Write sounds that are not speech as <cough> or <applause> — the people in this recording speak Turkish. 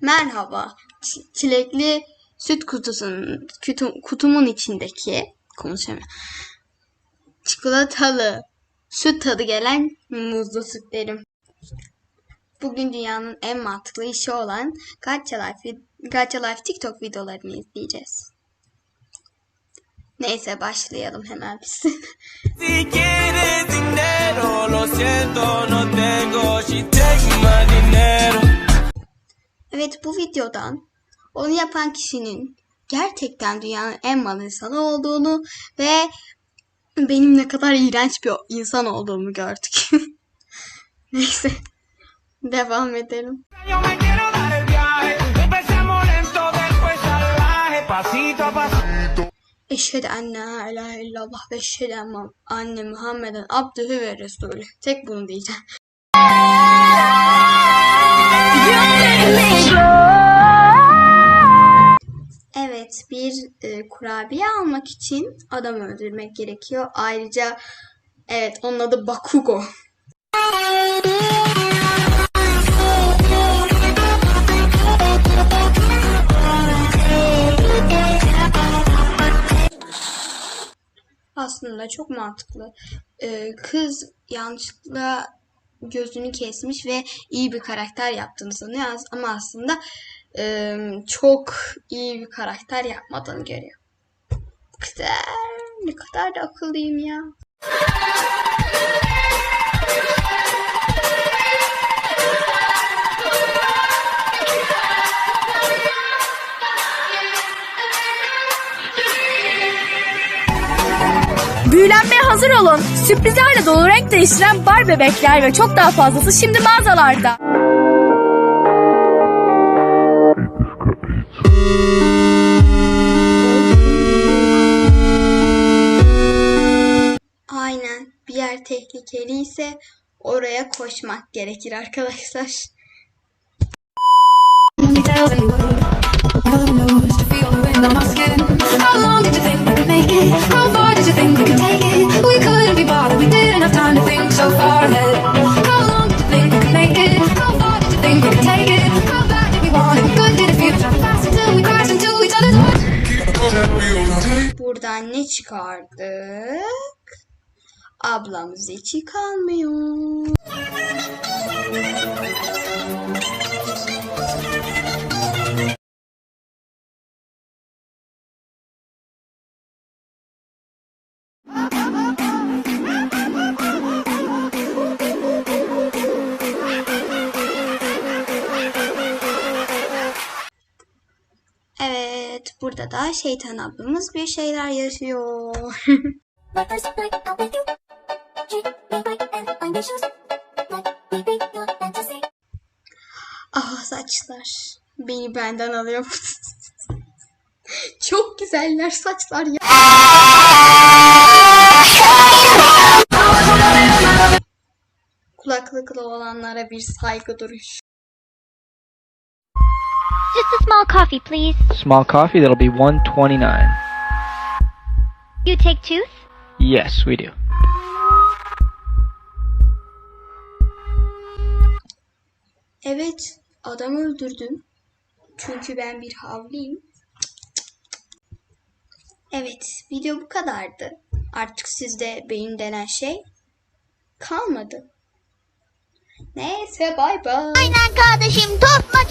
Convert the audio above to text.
Merhaba. Çilekli süt kutusunun kutu- kutumun içindeki konuşamıyorum. Çikolatalı süt tadı gelen muzlu sütlerim. Bugün dünyanın en mantıklı işi olan Gacha Life, Gacha Life TikTok videolarını izleyeceğiz. Neyse başlayalım hemen biz. <laughs> Evet bu videodan onu yapan kişinin gerçekten dünyanın en mal insanı olduğunu ve benim ne kadar iğrenç bir insan olduğumu gördük. <laughs> Neyse devam edelim. Eşhedü en la illallah ve eşhedü anne Muhammeden abdühü ve resulü. Tek bunu diyeceğim. Evet, bir e, kurabiye almak için adam öldürmek gerekiyor. Ayrıca evet onun adı Bakugo. Aslında çok mantıklı. E, kız yanlışlıkla gözünü kesmiş ve iyi bir karakter yaptığını sanıyor ama aslında e, çok iyi bir karakter yapmadığını görüyor. Güzel. Ne kadar da akıllıyım ya. Büyülenmeye hazır olun. Sürprizlerle dolu renk değiştiren bar bebekler ve çok daha fazlası şimdi mağazalarda. Aynen. Bir yer tehlikeli ise oraya koşmak gerekir arkadaşlar. Buradan ne çıkardık? Ablamız hiç kalmıyor. Burada da şeytan ablamız bir şeyler yaşıyor. <laughs> Ah saçlar. Beni benden alıyor. <laughs> Çok güzeller saçlar ya. Kulaklıklı olanlara bir saygı duruş. Just a small coffee, please. Small coffee, that'll be 129. You take tooth? Yes, we do. Evet, adam öldürdüm. Çünkü ben bir havliyim. Evet, video bu kadardı. Artık sizde beyin denen şey kalmadı. Neyse bay bay. Aynen kardeşim topla